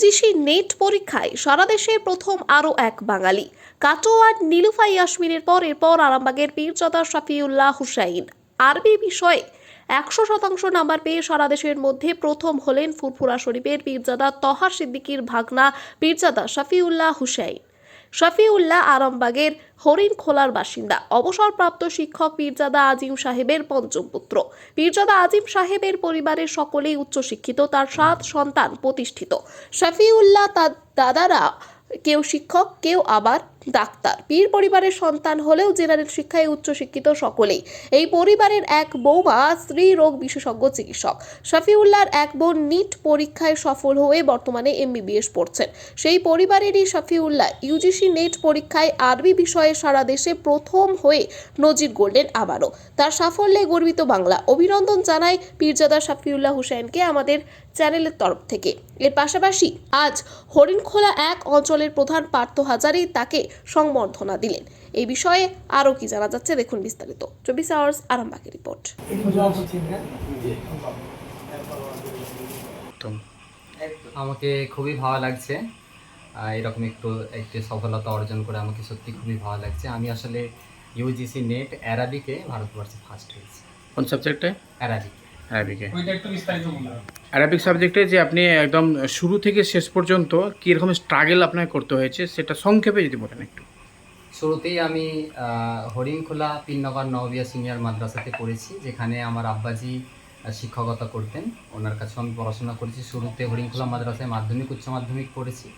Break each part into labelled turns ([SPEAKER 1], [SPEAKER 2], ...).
[SPEAKER 1] UGC net পরীক্ষায় সারা দেশে প্রথম আরও এক বাঙালি। কাটোয়ার নীলুফাই ইয়াসমিনের পর এরপর আরামবাগের পীরজাদা শাফিউল্লাহ হুসাইন। আরবি বিষয়ে একশো শতাংশ নাম্বার পেয়ে সারা দেশের মধ্যে প্রথম হলেন ফুরফুরা শরীফের পীরজাদা তহা সিদ্দিকির ভাগনা পীরজাদা শাফিউল্লাহ হুসাইন। শফিউল্লাহ আরামবাগের হরিণ খোলার বাসিন্দা। অবসরপ্রাপ্ত শিক্ষক পীরজাদা আজিম সাহেবের পঞ্চম পুত্র। পীরজাদা আজিম সাহেবের পরিবারের সকলেই উচ্চশিক্ষিত, তার সাত সন্তান প্রতিষ্ঠিত। শফিউল্লাহ তার দাদারা কেউ শিক্ষক, কেউ আবার ডাক্তার। পীর পরিবারের সন্তান হলেও জেনারেল শিক্ষায় উচ্চশিক্ষিত সকলেই। এই পরিবারের এক বৌমা স্ত্রী রোগ বিশেষজ্ঞ চিকিৎসক। শফিউল্লাহর এক বোন নিট পরীক্ষায় সফল হয়ে বর্তমানে এমবিবিএস পড়ছেন। সেই পরিবারেরই শফিউল্লাহ ইউজিসি নেট পরীক্ষায় আরবি বিষয়ে সারা দেশে প্রথম হয়ে নজির গড়লেন আবারও। তার সাফল্যে গর্বিত বাংলা। অভিনন্দন জানায় পীরজাদা শফিউল্লাহ হুসেনকে আমাদের চ্যানেলের তরফ থেকে। এর পাশাপাশি আজ হরিণখোলা এক অঞ্চলের প্রধান পার্থ হাজারি তাকে সংবর্ধনা দিলেন। এই বিষয়ে আরও কি জানা যাচ্ছে দেখুন বিস্তারিত। চব্বিশ আওয়ার্স আরামবাগের রিপোর্ট।
[SPEAKER 2] আমাকে খুবই ভালো লাগছে। আহ, এরকম একটু একটি সফলতা অর্জন করে আমাকে সত্যি খুবই ভালো লাগছে। আমি আসলে ইউজিসি নেট অ্যারাবিকে ভারতবর্ষে ফার্স্ট হয়েছি।
[SPEAKER 3] কোন সাবজেক্টে
[SPEAKER 2] অ্যারাবিক
[SPEAKER 3] অ্যারাবিকে
[SPEAKER 4] ওইটা একটু বিস্তারিত বলুন।
[SPEAKER 3] অ্যারাবিক সাবজেক্টে যে আপনি একদম শুরু থেকে শেষ পর্যন্ত কীরকম স্ট্রাগল আপনাকে করতে হয়েছে সেটা সংক্ষেপে যদি বলেন একটু।
[SPEAKER 2] শুরুতেই আমি হরিণখোলা তিননগর নববিয়া সিনিয়র মাদ্রাসাতে পড়েছি যেখানে আমার আব্বাজি শিক্ষকতা করতেন। ওনার কাছে আমি পড়াশোনা করেছি। শুরুতে হরিণখোলা মাদ্রাসায় মাধ্যমিক উচ্চ মাধ্যমিক পড়েছি।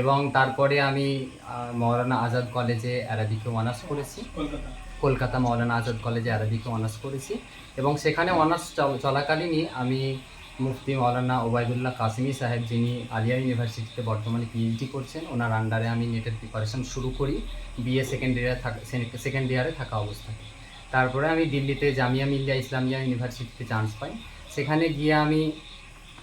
[SPEAKER 2] এবং তারপরে আমি মৌলানা আজাদ কলেজে অ্যারাবিকে অনার্স করেছি।
[SPEAKER 4] কলকাতা।
[SPEAKER 2] কলকাতা মৌলানা আজাদ কলেজে আরবিকে অনার্স করেছি এবং সেখানে অনার্স চল- চলাকালীনই আমি মুফতি মৌলানা ওবায়দুল্লাহ কাসিমি সাহেব যিনি আলিয়া ইউনিভার্সিটিতে বর্তমানে পিএইচডি করছেন, ওনার আন্ডারে আমি নেটের প্রিপারেশন শুরু করি বিএ সেকেন্ড ইয়ারে থাকা সেকেন্ড ইয়ারে থাকা অবস্থায়। তারপরে আমি দিল্লিতে জামিয়া মিল্লিয়া ইসলামিয়া ইউনিভার্সিটিতে চান্স পাই। সেখানে গিয়ে আমি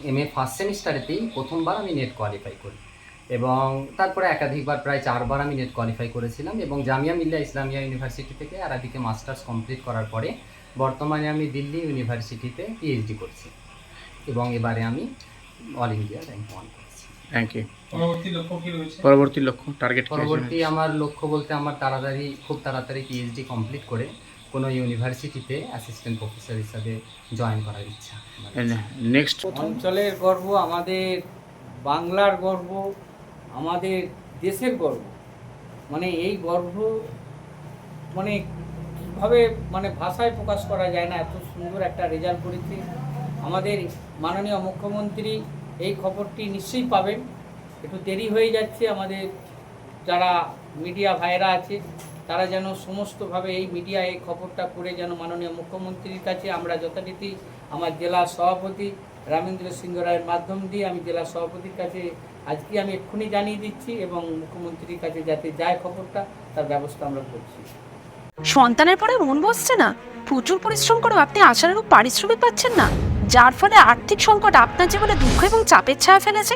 [SPEAKER 2] এম এ ফার্স্ট সেমিস্টারেতেই প্রথমবার আমি নেট কোয়ালিফাই করি। এবং তারপরে একাধিকবার প্রায় চারবার আমি নেট কোয়ালিফাই করেছিলাম এবং জামিয়া মিল্লিয়া ইসলামিয়া ইউনিভার্সিটি থেকে আর আরবিকে মাস্টার্স কমপ্লিট করার পরে বর্তমানে আমি দিল্লি ইউনিভার্সিটিতে পিএইচডি করছি এবং এবারে আমি অল ইন্ডিয়া র্যাঙ্ক ওয়ান করছি।
[SPEAKER 3] থ্যাংক ইউ
[SPEAKER 4] পরবর্তী লক্ষ্য কি রয়েছে?
[SPEAKER 3] পরবর্তী লক্ষ্য টার্গেট
[SPEAKER 2] পরবর্তী আমার লক্ষ্য বলতে আমার তাড়াতাড়ি খুব তাড়াতাড়ি পিএইচডি কমপ্লিট করে কোনো ইউনিভার্সিটিতে অ্যাসিস্ট্যান্ট প্রফেসর হিসাবে জয়েন করার ইচ্ছা।
[SPEAKER 3] নেক্সট
[SPEAKER 5] অঞ্চলের গর্ব আমাদের বাংলার গর্ব আমাদের দেশের গর্ব। মানে এই গর্ব মানে কীভাবে মানে ভাষায় প্রকাশ করা যায় না, এত সুন্দর একটা রেজাল্ট করেছি। আমাদের মাননীয় মুখ্যমন্ত্রী এই খবরটি নিশ্চয়ই পাবেন। একটু দেরি হয়ে যাচ্ছে, আমাদের যারা মিডিয়া ভাইরা আছে, তারা যেন সমস্তভাবে এই মিডিয়া এই খবরটা করে যেন মাননীয় মুখ্যমন্ত্রীর কাছে আমরা যথারীতি আমার জেলা সভাপতি রামেন্দ্র সিংহ রায়ের মাধ্যম দিয়ে আমি জেলা সভাপতির কাছে আজকে আমি এক্ষুনি জানিয়ে দিচ্ছি এবং মুখ্যমন্ত্রীর কাছে যাতে যায় খবরটা, তার ব্যবস্থা আমরা করছি।
[SPEAKER 6] সন্তানের পরে মন বসছে না। প্রচুর পরিশ্রম করেও আপনি আশানুরূপ পারিশ্রমিক পাচ্ছেন না। যার ফলে আর্থিক সংকট আপনার জীবনে দুঃখ এবং চাপের ছায়া ফেলেছে।